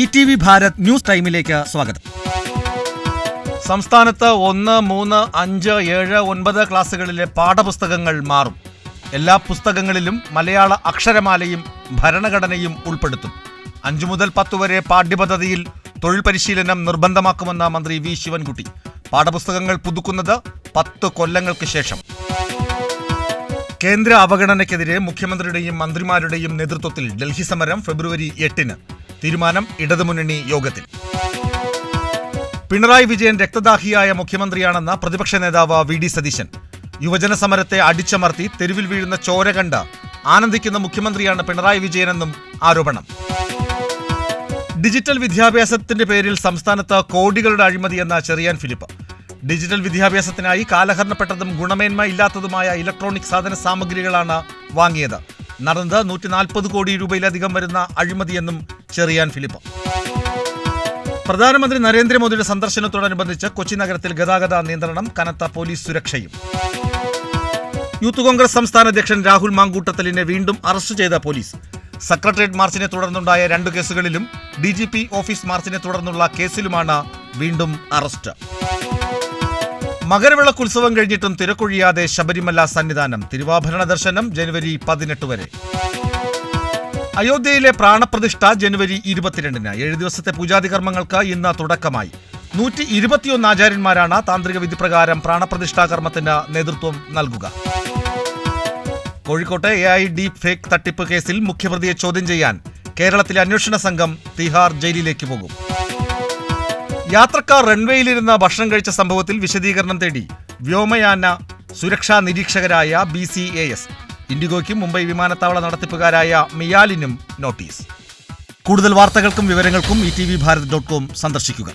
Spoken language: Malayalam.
E T V Bharat news ടൈമിലേക്ക് സ്വാഗതം. സംസ്ഥാനത്ത് ഒന്ന് മൂന്ന് അഞ്ച് ഏഴ് ഒൻപത് ക്ലാസ്സുകളിലെ പാഠപുസ്തകങ്ങൾ മാറും. എല്ലാ പുസ്തകങ്ങളിലും മലയാള അക്ഷരമാലയും ഭരണഘടനയും ഉൾപ്പെടുത്തും. അഞ്ചു മുതൽ പത്ത് വരെ പാഠ്യപദ്ധതിയിൽ തൊഴിൽ പരിശീലനം നിർബന്ധമാക്കുമെന്ന മന്ത്രി വി ശിവൻകുട്ടി. പാഠപുസ്തകങ്ങൾ പുതുക്കുന്നത് പത്ത് കൊല്ലങ്ങൾക്ക് ശേഷം. കേന്ദ്ര അവഗണനയ്ക്കെതിരെ മുഖ്യമന്ത്രിയുടെയും മന്ത്രിമാരുടെയും നേതൃത്വത്തിൽ ഡൽഹി സമരം ഫെബ്രുവരി എട്ടിന്. തീരുമാനം ഇടതുമുന്നണി യോഗത്തിൽ. പിണറായി വിജയൻ രക്തദാഹിയായ മുഖ്യമന്ത്രിയാണെന്ന പ്രതിപക്ഷ നേതാവ് വി ഡി സതീശൻ. യുവജന സമരത്തെ അടിച്ചമർത്തി തെരുവിൽ വീഴുന്ന ചോര കണ്ട് ആനന്ദിക്കുന്ന മുഖ്യമന്ത്രിയാണ് പിണറായി വിജയനെന്നും ആരോപണം. ഡിജിറ്റൽ വിദ്യാഭ്യാസത്തിന്റെ പേരിൽ സംസ്ഥാനത്ത് കോടികളുടെ അഴിമതിയെന്ന ചെറിയാൻ ഫിലിപ്പ്. ഡിജിറ്റൽ വിദ്യാഭ്യാസത്തിനായി കാലഹരണപ്പെട്ടതും ഗുണമേന്മ ഇല്ലാത്തതുമായ ഇലക്ട്രോണിക് സാധന സാമഗ്രികളാണ് വാങ്ങിയത്. നടന്നത് നൂറ്റി നാൽപ്പത് കോടി രൂപയിലധികം വരുന്ന അഴിമതിയെന്നും ചെറിയാൻ ഫിലിപ്പ്. പ്രധാനമന്ത്രി നരേന്ദ്രമോദിയുടെ സന്ദർശനത്തോടനുബന്ധിച്ച് കൊച്ചി നഗരത്തിൽ ഗതാഗത നിയന്ത്രണം കനത്ത പോലീസ് സുരക്ഷയും. യൂത്ത് കോൺഗ്രസ് സംസ്ഥാന അധ്യക്ഷൻ രാഹുൽ മാങ്കൂട്ടത്തലിനെ വീണ്ടും അറസ്റ്റ് ചെയ്ത പോലീസ്. സെക്രട്ടേറിയറ്റ് മാർച്ചിനെ തുടർന്നുണ്ടായ രണ്ട് കേസുകളിലും ഡി ജി പി ഓഫീസ് മാർച്ചിനെ തുടർന്നുള്ള കേസിലുമാണ് വീണ്ടും അറസ്റ്റ്. മകരവിളക്കുത്സവം കഴിഞ്ഞിട്ടും തിരക്കൊഴിയാതെ ശബരിമല സന്നിധാനം തിരുവാഭരണ ദർശനം ജനുവരി പതിനെട്ട് വരെ. അയോധ്യയിലെ പ്രാണപ്രതിഷ്ഠ ജനുവരി ഇരുപത്തിരണ്ടിന്. ഏഴ് ദിവസത്തെ പൂജാതി കർമ്മങ്ങൾക്ക് ഇന്ന് തുടക്കമായി. നൂറ്റി ഇരുപത്തിയൊന്ന് ആചാര്യന്മാരാണ് താന്ത്രിക വിധി പ്രകാരം പ്രാണപ്രതിഷ്ഠാ കർമ്മത്തിന് നേതൃത്വം നൽകുക. കോഴിക്കോട്ടെ എ ഐ ഡീപ് ഫേക്ക് തട്ടിപ്പ് കേസിൽ മുഖ്യപ്രതിയെ ചോദ്യം ചെയ്യാൻ കേരളത്തിലെ അന്വേഷണ സംഘം തിഹാർ ജയിലിലേക്ക് പോകും. യാത്രക്കാർ റൺവേയിലിരുന്ന് ഭക്ഷണം കഴിച്ച സംഭവത്തിൽ വിശദീകരണം തേടി വ്യോമയാന സുരക്ഷാ നിരീക്ഷകരായ ബി സി എ എസ് ഇൻഡിഗോയ്ക്കും മുംബൈ വിമാനത്താവള നടത്തിപ്പുകാരായ മിയാലിനും നോട്ടീസ്. കൂടുതൽ വാർത്തകൾക്കും വിവരങ്ങൾക്കും E T V Bharat dot com സന്ദർശിക്കുക.